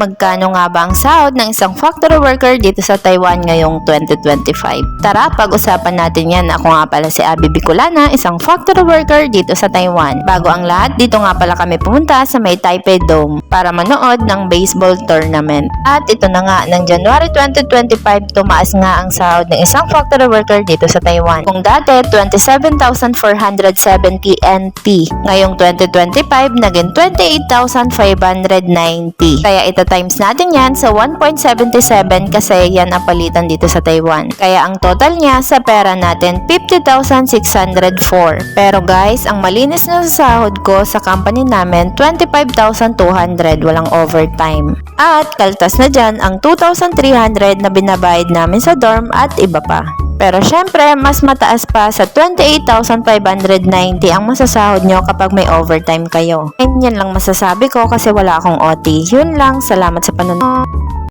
Magkano nga ba ang sahod ng isang factory worker dito sa Taiwan ngayong 2025? Tara, pag-usapan natin yan. Ako nga pala si Abby Bicolana, isang factory worker dito sa Taiwan. Bago ang lahat, dito nga pala kami pumunta sa may Taipei Dome para manood ng baseball tournament. At ito na nga, ng January 2025, tumaas nga ang sahod ng isang factory worker dito sa Taiwan. Kung dati, 27,470 NT. Ngayong 2025, naging 28,590. Kaya ita times natin yan sa 1.77 kasi yan ang palitan dito sa Taiwan. Kaya ang total niya sa pera natin, 50,604. Pero guys, ang malinis na sahod ko sa company namin, 25,200, walang overtime. At kaltas na dyan ang 2,300 na binabayad namin sa dorm at iba pa. Pero syempre, mas mataas pa sa 28,590 ang masasahod nyo kapag may overtime kayo. And yan lang masasabi ko kasi wala akong OT. Yun lang, salamat sa panonood.